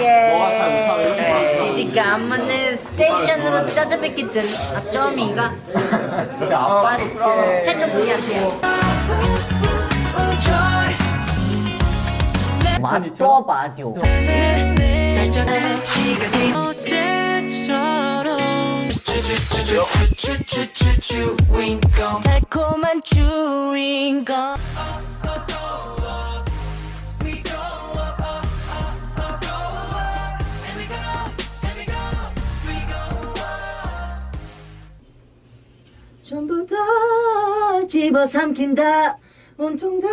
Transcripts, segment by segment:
예. 지지가 안 맞는 스테이션으로 찾아뵙기 든 앞점인가? 아빠 최초 분이한테요. 맞춰봐요. 달콤한 주인공 전부 다 집어삼킨다. 온통 다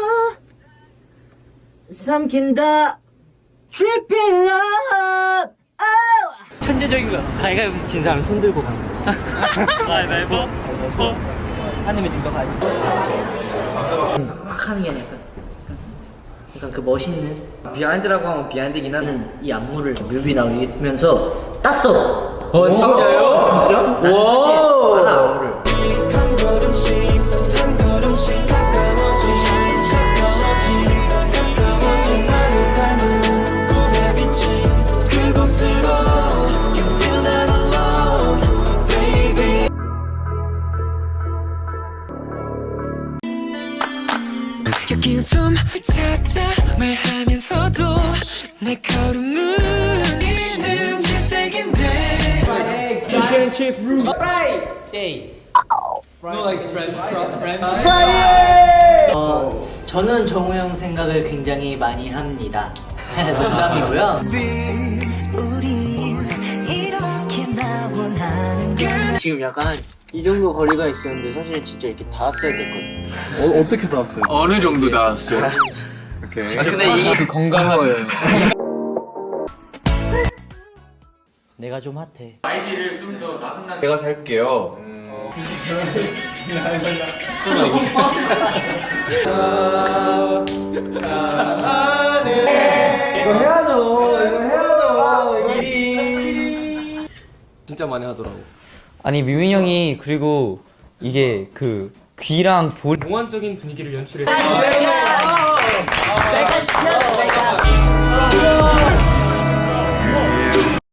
삼킨다. Tripping up. Oh. 천재적인 거 가위가위보서 진 사람 손 들고 가는 거 가위바위보? 어? 안 내면 진거 가위바위보 막 하는 게 아니라 약간, 약간 그 멋있는. 비하인드라고 하면 비하인드긴 나는 이 안무를 뮤비 나오면서 땄어. 어 진짜요? 진짜? 나는 사실 알아 여긴 숨 찾아 말하면서도 내 걸음은 있는 질색인데 어, 저는 정우 형 생각을 굉장히 많이 합니다 농담이고요 지금 약간 이 정도 거리가 있었는데 사실 진짜 이렇게 닿았어야 됐거든요 어, 어떻게 닿았어요? 어느 정도 나왔어요? 이렇게. 아, 근데 이게 그 건강한 거예요. 내가 좀 핫해 내가 살게요. 진짜 많이 하더라고. 아니 미민 형이 그리고 이게 그 귀랑 볼 몽환적인 분위기를 연출해. 시켜 내가